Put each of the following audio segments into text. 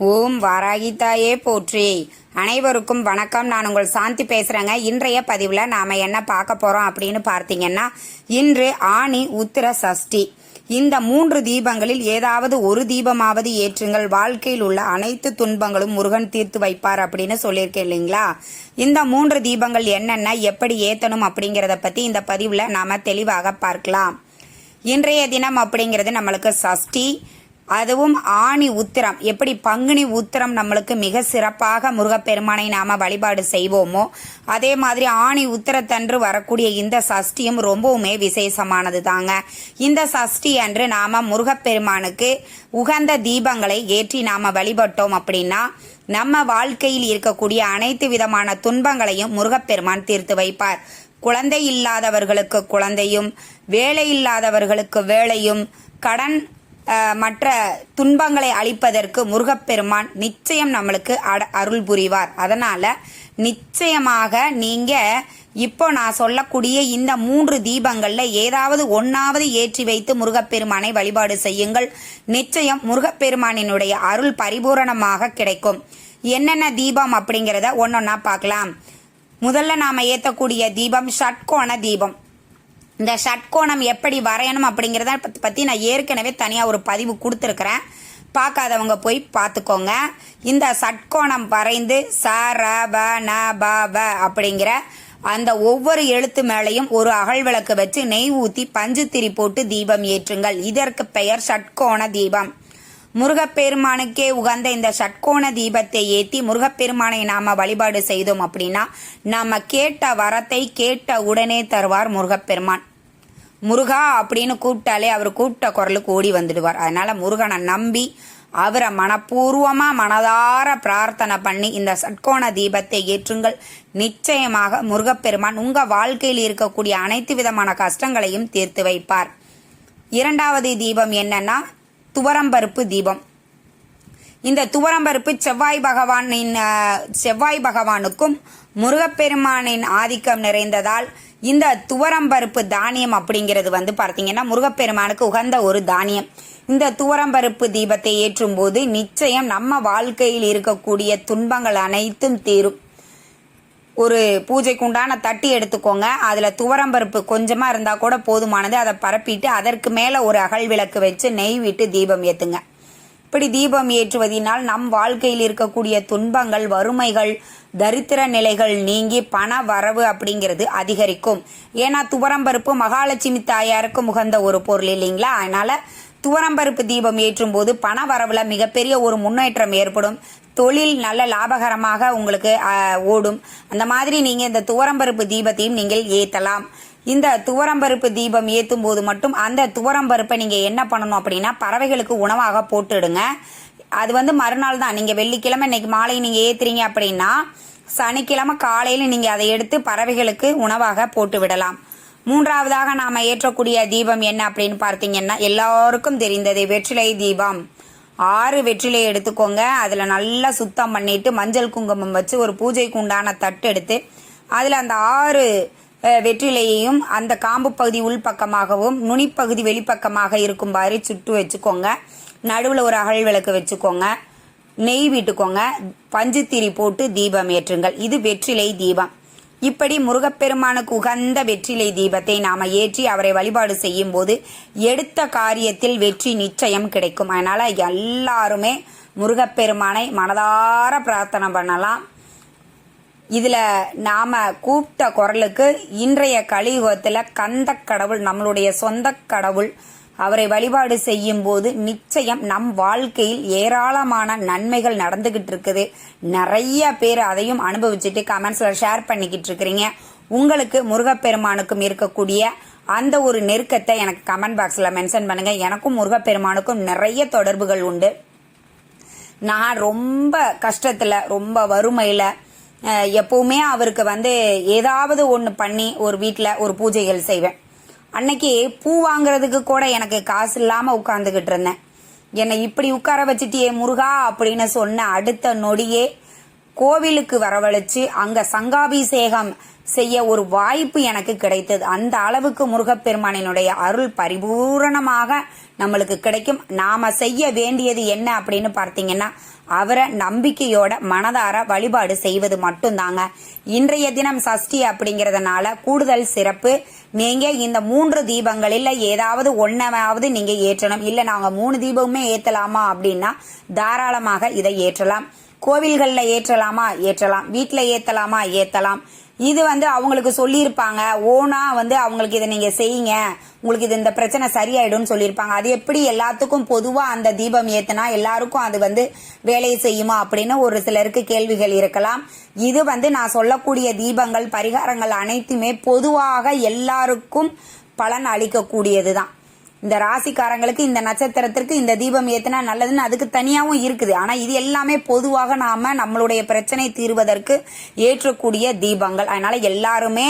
ஓம் வாராகிதாயே போற்றி. அனைவருக்கும் வணக்கம். நான் உங்கள் சாந்தி பேசுகிறேங்க இன்றைய பதிவில் நாம் என்ன பார்க்க போகிறோம் அப்படின்னு பார்த்தீங்கன்னா இன்று ஆணி உத்திர சஷ்டி. இந்த மூன்று தீபங்களில் ஏதாவது ஒரு தீபமாவது ஏற்றுங்கள். வாழ்க்கையில் உள்ள அனைத்து துன்பங்களும் முருகன் தீர்த்து வைப்பார் அப்படின்னு சொல்லியிருக்கேன் இல்லைங்களா? இந்த மூன்று தீபங்கள் என்னென்ன எப்படி ஏற்றணும் அப்படிங்கிறத பற்றி இந்த பதிவில் நாம் தெளிவாக பார்க்கலாம். இன்றைய தினம் அப்படிங்கிறது நம்மளுக்கு சஷ்டி. அதுவும் ஆணி உத்திரம். எப்படி பங்குனி உத்திரம் நம்மளுக்கு மிக சிறப்பாக முருகப்பெருமானை நாம வழிபாடு செய்வோமோ அதே மாதிரி ஆணி உத்திரத்தன்று வரக்கூடிய இந்த சஷ்டியும் ரொம்பவுமே விசேஷமானது தாங்க இந்த சஷ்டி அன்று நாம முருகப்பெருமானுக்கு உகந்த தீபங்களை ஏற்றி நாம வழிபட்டோம் அப்படின்னா நம்ம வாழ்க்கையில் இருக்கக்கூடிய அனைத்து விதமான துன்பங்களையும் முருகப்பெருமான் தீர்த்து வைப்பார். குழந்தை இல்லாதவர்களுக்கு குழந்தையும் வேலை இல்லாதவர்களுக்கு வேலையும் கடன் மற்ற துன்பங்களை அளிப்பதற்கு முருகப்பெருமான் நிச்சயம் நம்மளுக்கு அட- அருள் புரிவார். அதனால நிச்சயமாக நீங்க இப்போ நான் சொல்லக்கூடிய இந்த மூன்று தீபங்கள்ல ஏதாவது ஒன்னாவது ஏற்றி வைத்து முருகப்பெருமானை வழிபாடு செய்யுங்கள். நிச்சயம் முருகப்பெருமானினுடைய அருள் பரிபூரணமாக கிடைக்கும். என்னென்ன தீபம் அப்படிங்கிறத ஒன்னொன்னா பார்க்கலாம். முதல்ல நாம ஏத்தக்கூடிய தீபம் ஷட்கோண தீபம். இந்த ஷட்கோணம் எப்படி வரையணும் அப்படிங்கிறத பத்- நான் ஏற்கனவே தனியாக ஒரு பதிவு கொடுத்துருக்குறேன். பார்க்காதவங்க போய் பார்த்துக்கோங்க. இந்த சட்கோணம் வரைந்து ச ர ப ந ப வ அப்படிங்கிற அந்த ஒவ்வொரு எழுத்து மேலையும் ஒரு அகல் விளக்கு வச்சு நெய் ஊற்றி பஞ்சுத்திரி போட்டு தீபம் ஏற்றுங்கள். இதற்கு பெயர் ஷட்கோண தீபம். முருகப்பெருமானுக்கே உகந்த இந்த ஷட்கோண தீபத்தை ஏற்றி முருகப்பெருமானை நாம வழிபாடு செய்தோம் அப்படின்னா நாம கேட்ட வரத்தை கேட்ட உடனே தருவார் முருகப்பெருமான். முருகா அப்படின்னு கூப்பிட்டாலே அவர் கூப்பிட்ட குரலுக்கு ஓடி வந்துடுவார். அதனால முருகனை நம்பி அவரை மனப்பூர்வமாக மனதார பிரார்த்தனை பண்ணி இந்த சட்கோண தீபத்தை ஏற்றுங்கள். நிச்சயமாக முருகப்பெருமான் உங்கள் வாழ்க்கையில் இருக்கக்கூடிய அனைத்து விதமான கஷ்டங்களையும் தீர்த்து வைப்பார். இரண்டாவது தீபம் என்னன்னா துவரம்பருப்பு தீபம். இந்த துவரம்பருப்பு செவ்வாய் பகவானின் செவ்வாய் பகவானுக்கும் முருகப்பெருமானின் ஆதிக்கம் நிறைந்ததால் இந்த துவரம்பருப்பு தானியம் அப்படிங்கிறது வந்து பார்த்தீங்கன்னா முருகப்பெருமானுக்கு உகந்த ஒரு தானியம். இந்த துவரம்பருப்பு தீபத்தை ஏற்றும் போது நிச்சயம் நம்ம வாழ்க்கையில் இருக்கக்கூடிய துன்பங்கள் அனைத்தும் தீரும். ஒரு பூஜைக்கு உண்டான தட்டி எடுத்துக்கோங்க. அதில் துவரம்பருப்பு கொஞ்சமாக இருந்தால் கூட போதுமானது. அதை பரப்பிட்டு அதற்கு மேலே ஒரு அகல் விளக்கு வச்சு நெய் விட்டு தீபம் ஏற்றுங்க இப்படி தீபம் ஏற்றுவதினால் நம் வாழ்க்கையில் இருக்கக்கூடிய துன்பங்கள் வறுமைகள் தரித்திர நிலைகள் நீங்கி பண வரவு அப்படிங்கிறது அதிகரிக்கும். ஏன்னா துவரம்பருப்பு மகாலட்சுமி தாயாருக்கு உகந்த ஒரு பொருள் இல்லைங்களா? அதனால துவரம்பருப்பு தீபம் ஏற்றும் போது பண வரவுல மிகப்பெரிய ஒரு முன்னேற்றம் ஏற்படும். தொழில் நல்ல லாபகரமாக உங்களுக்கு ஓடும். அந்த மாதிரி நீங்கள் இந்த துவரம்பருப்பு தீபத்தையும் நீங்கள் ஏற்றலாம் இந்த துவரம்பருப்பு தீபம் ஏற்றும் போது மட்டும் அந்த துவரம்பருப்பை நீங்கள் என்ன பண்ணணும் அப்படின்னா பறவைகளுக்கு உணவாக போட்டுடுங்க. அது வந்து மறுநாள் தான். நீங்கள் வெள்ளிக்கிழமை இன்னைக்கு மாலை நீங்கள் ஏற்றுறீங்க அப்படின்னா சனிக்கிழமை காலையில் நீங்கள் அதை எடுத்து பறவைகளுக்கு உணவாக போட்டு விடலாம். மூன்றாவதாக நாம் ஏற்றக்கூடிய தீபம் என்ன அப்படின்னு பார்த்தீங்கன்னா எல்லாருக்கும் தெரிந்தது வெற்றிலை தீபம். ஆறு வெற்றிலை எடுத்துக்கோங்க. அதில் நல்லா சுத்தம் பண்ணிட்டு மஞ்சள் குங்குமம் வச்சு ஒரு பூஜைக்கு உண்டான தட்டு எடுத்து அதில் அந்த ஆறு வெற்றிலையையும் அந்த காம்பு பகுதி உள்பக்கமாகவும் நுனிப்பகுதி வெளிப்பக்கமாக இருக்குமாறு சுட்டு வச்சுக்கோங்க. நடுவில் ஒரு அகல் விளக்கு வச்சுக்கோங்க. நெய் விட்டுக்கோங்க. பஞ்சுத்திரி போட்டு தீபம் ஏற்றுங்கள். இது வெற்றிலை தீபம். இப்படி முருகப்பெருமானுக்கு உகந்த வெற்றிலை தீபத்தை நாம ஏற்றி அவரை வழிபாடு செய்யும் போது எடுத்த காரியத்தில் வெற்றி நிச்சயம் கிடைக்கும். அதனால எல்லாருமே முருகப்பெருமானை மனதார பிரார்த்தனை பண்ணலாம். இதுல நாம கூப்பிட்ட குரலுக்கு இன்றைய கலியுகத்துல கந்த கடவுள் நம்மளுடைய சொந்த கடவுள் அவரை வழிபாடு செய்யும் போது நிச்சயம் நம் வாழ்க்கையில் ஏராளமான நன்மைகள் நடந்துகிட்டு இருக்குது. நிறைய பேர் அதையும் அனுபவிச்சுட்டு கமெண்ட்ஸ்ல ஷேர் பண்ணிக்கிட்டு இருக்கிறீங்க. உங்களுக்கு முருகப்பெருமானுக்கும் இருக்கக்கூடிய அந்த ஒரு நெருக்கத்தை எனக்கு கமெண்ட் பாக்ஸ்ல மென்ஷன் பண்ணுங்க. எனக்கும் முருகப்பெருமானுக்கும் நிறைய தொடர்புகள் உண்டு. நான் ரொம்ப கஷ்டத்தில் ரொம்ப வறுமையில் எப்பவுமே அவருக்கு வந்து ஏதாவது ஒன்று பண்ணி ஒரு வீட்டில் ஒரு பூஜைகள் செய்வேன். அன்னைக்கு பூ வாங்குறதுக்கு கூட எனக்கு காசு இல்லாமல் உட்காந்துக்கிட்டு இருந்தேன். என்னை இப்படி உட்கார வச்சுட்டியே முருகா அப்படின்னு சொன்ன அடுத்த நொடியே கோவிலுக்கு வரவழைச்சு அங்க சங்காபிஷேகம் செய்ய ஒரு வாய்ப்பு எனக்கு கிடைத்தது. அந்த அளவுக்கு முருகப்பெருமானினுடைய அருள் பரிபூரணமாக நம்மளுக்கு கிடைக்கும். நாம செய்ய வேண்டியது என்ன அப்படின்னு பார்த்தீங்கன்னா அவரை நம்பிக்கையோட மனதார வழிபாடு செய்வது மட்டும்தாங்க. இன்றைய தினம் சஷ்டி அப்படிங்கறதுனால கூடுதல் சிறப்பு. நீங்க இந்த மூன்று தீபங்களில் ஏதாவது ஒன்னாவது நீங்க ஏற்றணும். இல்ல நாங்க மூணு தீபமுமே ஏத்தலாமா அப்படின்னா தாராளமாக இதை ஏற்றலாம். கோவில்களில் ஏற்றலாமா? ஏற்றலாம். வீட்டில் ஏத்தலாமா? ஏத்தலாம். இது வந்து அவங்களுக்கு சொல்லியிருப்பாங்க. ஓனா வந்து அவங்களுக்கு இதை நீங்க செய்யுங்க. உங்களுக்கு இது இந்த பிரச்சனை சரியாயிடும்னு சொல்லியிருப்பாங்க. அது எப்படி எல்லாத்துக்கும் பொதுவா அந்த தீபம் ஏற்றுனா எல்லாருக்கும் அது வந்து வேலையை செய்யுமா அப்படின்னு ஒரு சிலருக்கு கேள்விகள் இருக்கலாம். இது வந்து நான் சொல்லக்கூடிய தீபங்கள் பரிகாரங்கள் அனைத்துமே பொதுவாக எல்லாருக்கும் பலன் அளிக்கக்கூடியதுதான். இந்த ராசிக்காரங்களுக்கு இந்த நட்சத்திரத்திற்கு இந்த தீபம் ஏத்தினா நல்லதுன்னு அதுக்கு தனியாகவும் இருக்குது. ஆனா இது எல்லாமே பொதுவாக நாம நம்மளுடைய பிரச்சனை தீர்வதற்கு ஏற்றக்கூடிய தீபங்கள். அதனால எல்லாருமே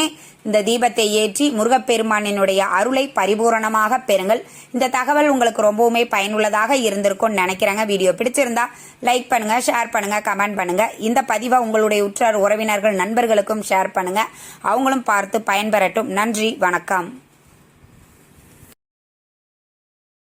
இந்த தீபத்தை ஏற்றி முருகப்பெருமானினுடைய அருளை பரிபூரணமாக பெறுங்கள். இந்த தகவல் உங்களுக்கு ரொம்பவுமே பயனுள்ளதாக இருந்திருக்கும்னு நினைக்கிறேங்க. வீடியோ பிடிச்சிருந்தா லைக் பண்ணுங்க ஷேர் பண்ணுங்க கமெண்ட் பண்ணுங்க. இந்த பதிவை உங்களுடைய உற்றார் உறவினர்கள் நண்பர்களுக்கும் ஷேர் பண்ணுங்க. அவங்களும் பார்த்து பயன்பெறட்டும். நன்றி வணக்கம்.